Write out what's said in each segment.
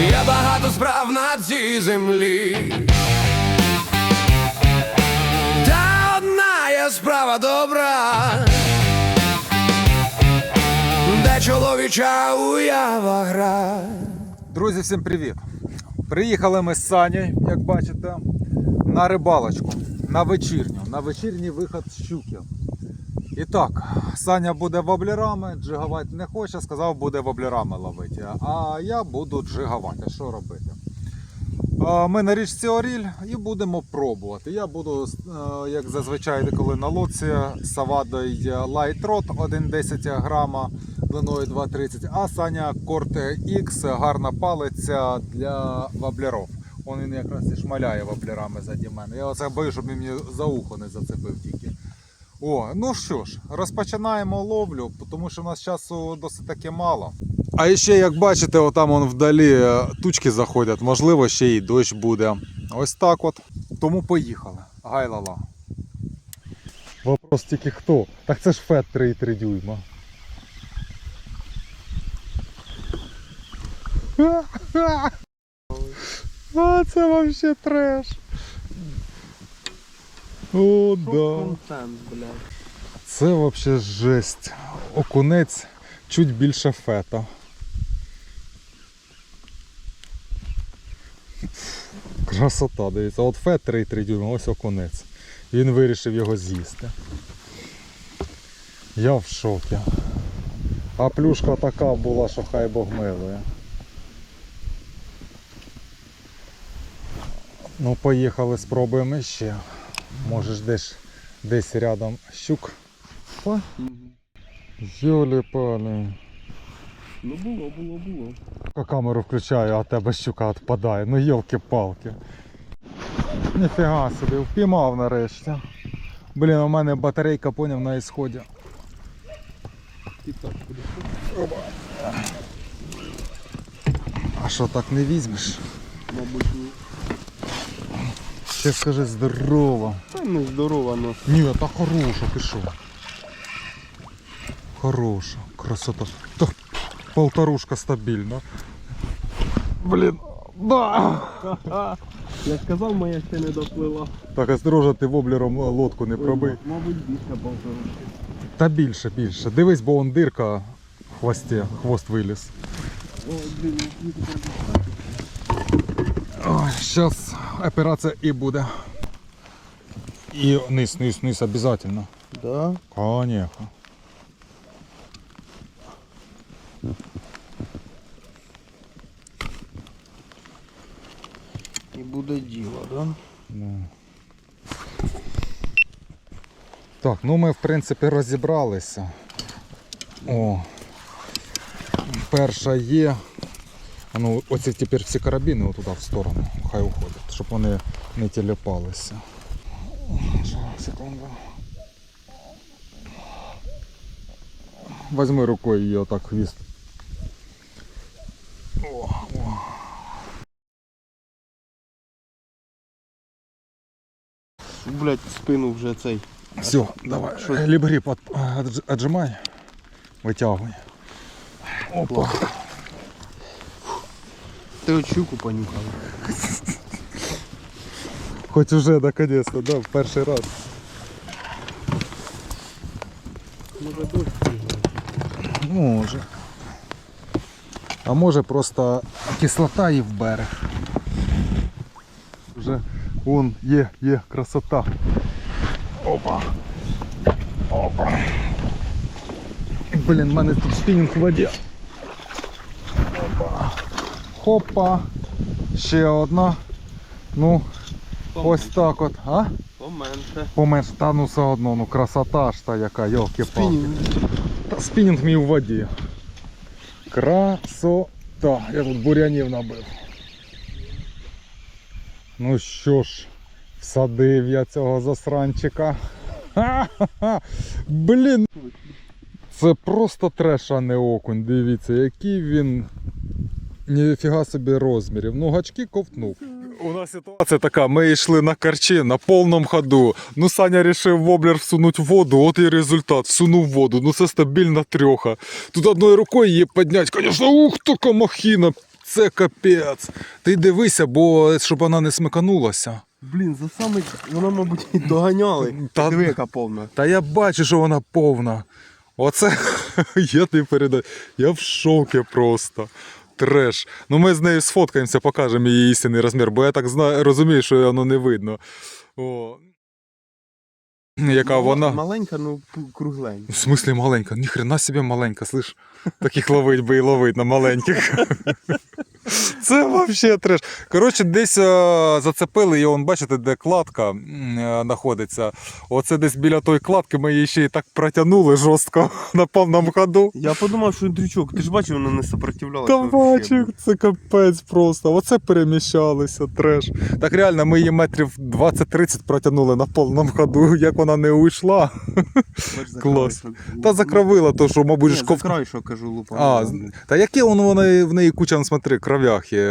Є багато справ на цій землі. Та одна є справа добра, де чоловіча уява гра. Друзі, всім привіт! Приїхали ми з Санєю, як бачите, на рибалочку, на вечірню, на вечірній виход з щуки. І так, Саня буде воблерами, джигувати не хоче, сказав, буде воблерами ловити. А я буду джигувати. Що робити? Ми на річці Оріль і будемо пробувати. Я буду, е, як зазвичай, коли на лодці, Light Rod 1,10 грама длиною 2,30, а Саня Корт X гарна палиця для воблерів. Он він якраз і шмаляє воблерами заді мене. Я оце боюсь, щоб він мені за ухо не зацепив тільки. О, ну що ж, розпочинаємо ловлю, тому що в нас часу досить таки мало. А ще, як бачите, отам он вдалі е, тучки заходять, можливо, ще й дощ буде. Ось так от. Тому поїхали. Гайлала. Вопрос тільки хто? Так це ж фет 3,3 дюйма. А це вообще треш. О, да. Контент, блядь. Це вообще жесть. Окунець чуть більше фета. Красота, дивіться, от фет 3,3 дюйма, ось окунець. Він вирішив його з'їсти. Я в шокі. А плюшка така була, що хай Бог милує. Ну, поїхали, спробуємо ще. Можеш десь, десь рядом щук. О, Йолі палі. Ну було, було, було. Камеру включаю, а тебе щука відпадає. Ну йолки-палки. Ніфіга собі, впіймав нарешті. Блін, у мене батарейка поняв на ісході. Ти? А що так не візьмеш? Мабуть, ні. Ще скажи здорово. Не здорова, но. Ні, та хороша, ти що? Хороша, красота. Та полторушка стабільна. Блін, да! Я ж казав, моя ще не доплила. Так, осторожно, ти воблером лодку не пробий. Мабуть, більше полторушки. Та більше, більше. Дивись, бо он дирка в хвості, хвост виліз. Ну Ой, зараз операція і буде. І низ, низ, низ обязательно. Да? Конечно. І буде діло, да? Ну. Так, ну ми в принципі розібралися. О, перша є. Ну, оці тепер всі карабіни отуда в сторону, хай уходять, щоб вони не тіліпалися. Зараз, секунду. Возьми рукою її отак хвіст. О, о. Блять, спину вже цей. Все, давай. що? Либгрип от, отж- отжимай. Витягуй. Опа. Ти от щуку понюхав. Хоч уже наконец-то, да, в перший раз. Може дощ. Може. А може просто кислота і в берег. Вже вон є, є красота. Опа. Опа. Блін, в мене тут спінінг в воді. Опа. Хопа. Ще одна. Ну, ось так от. А? Поменше. Поменш, та ну все одно, ну красота ж та яка, йолки палки Та спінінг мій у воді. Красота. Я тут бурянів набив. Ну що ж, всадив я цього засранчика. Ха-ха-ха. Блін. Це просто треш, а не окунь. Дивіться, який він. Ніфіга собі розмірів. Ну гачки ковтнув. У нас ситуація така, ми йшли на карчі на повному ходу. Ну, Саня вирішив воблер всунути в воду, от і результат. Всунув воду. Ну це стабільна трьоха. Тут одною рукою її підняти. Звісно, ух, така махіна. Це капець. Ти дивися, бо щоб вона не смиканулася. Блін, за саме вона, мабуть, і доганяли. Та- Диви, яка повна. Та я бачу, що вона повна. Оце я не передаю. Я в шокі просто. Треш. Ну ми з нею сфоткаємося, покажемо її істинний розмір, бо я так знаю, розумію, що воно не видно. О. Яка вона. Маленька, ну кругленька. В смислі маленька? Ніхрена собі маленька, слиш? Таких ловить би і ловить на маленьких. Це взагалі треш. Коротше, десь е, зацепили он, бачите, де кладка е, знаходиться. Оце десь біля тої кладки ми її ще і так протягнули жорстко на повному ходу. Я подумав, що дрючок, ти ж бачив, вона не сопротивлялася. Та бачив, це капець просто. Оце переміщалися, треш. Так реально, ми її метрів 20-30 протягнули на повному ходу, як вона не уйшла. Бач, Клас. Та закровила то, що, мабуть, Ні, кажу, лупа. А, та яке воно вона в неї куча, ну, смотри, кров'яхи.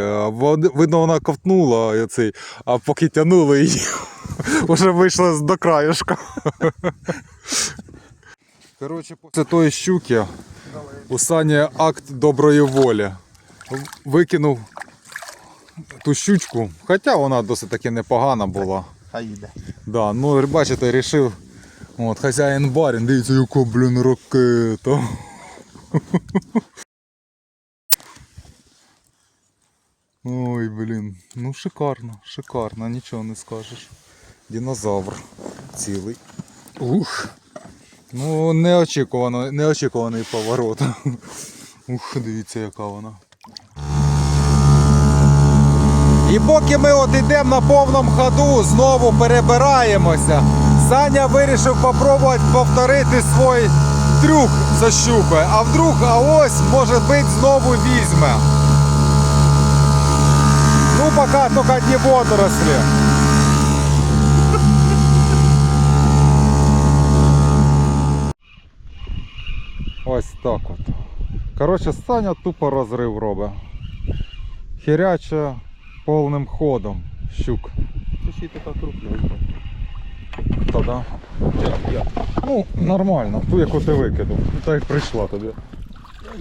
Видно, вона ковтнула цей, а поки тянули її, вже вийшла до краюшка. Коротше, після тої щуки у Сані акт доброї волі. Викинув ту щучку, хоча вона досить таки непогана була. Хай йде. Да, ну бачите, рішив. От, хазяїн барин, дивіться, яка, блін, ракета. Ой, блін, ну шикарно, шикарно, нічого не скажеш. Динозавр цілий. Ух. Ну, неочікувано, неочікуваний поворот. Ух, дивіться, яка вона. І поки ми от йдемо на повному ходу, знову перебираємося. Саня вирішив спробувати повторити свій трюк за щукою. А вдруг, а ось, може бути, знову візьме. Ну, поки тільки одні водорослі. Ось так от. Коротше, Саня тупо розрив робить. Хіряче повним ходом щук. Й така крупненька. Та да. Ну, нормально, ту яку ти викинув. Ну, Та як прийшла тобі.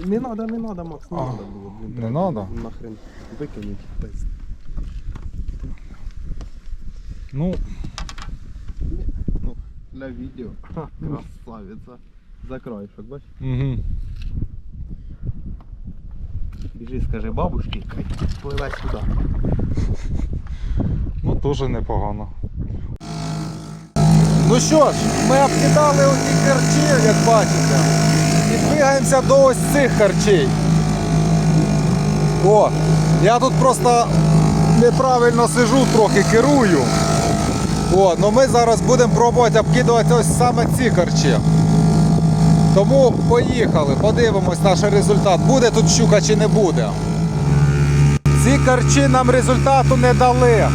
Не надо, не надо, Макс, не А, надо було. блін. не надо? Нахрен викинуть. без. Ну, Ну, для відео. Ха, красавиця. За краєшок, бач? угу. Біжи, скажи бабушці, хай пливе сюди. ну теж непогано. Ну що ж, ми обкидали оті харчі, як бачите. І двигаємося до ось цих харчей. О, я тут просто неправильно сижу, трохи керую. О, ну ми зараз будемо пробувати обкидувати ось саме ці харчі. Тому поїхали, подивимось наш результат. Буде тут щука чи не буде. Ці карчі нам результату не дали.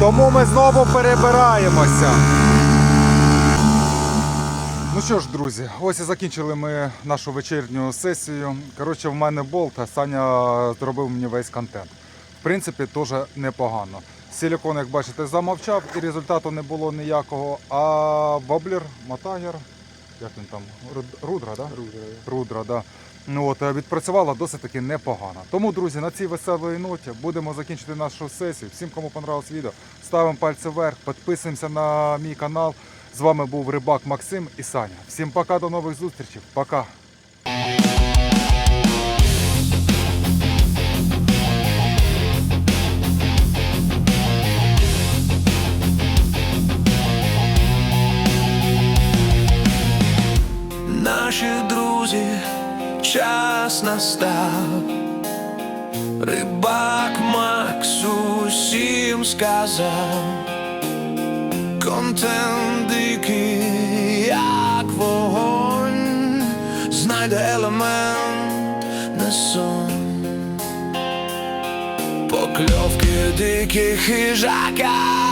Тому ми знову перебираємося. Що ж, друзі, ось і закінчили ми нашу вечірню сесію. Коротше, в мене болт, а Саня зробив мені весь контент. В принципі, теж непогано. Силікон, як бачите, замовчав і результату не було ніякого. А воблер, мотагер, як він там, рудра, да? Рудра, да. Ну от е, відпрацювала досить таки непогано. Тому, друзі, на цій веселої ноті будемо закінчити нашу сесію. Всім, кому понравилось відео, ставимо пальці вверх, підписуємося на мій канал. З вами був Рибак Максим і Саня. Всім пока, до нових зустрічей. Пока. Наші друзі, час настав. Рибак Макс усім сказав. Контент дикий, як вогонь, знайде елемент на сон. Покльовки диких хижака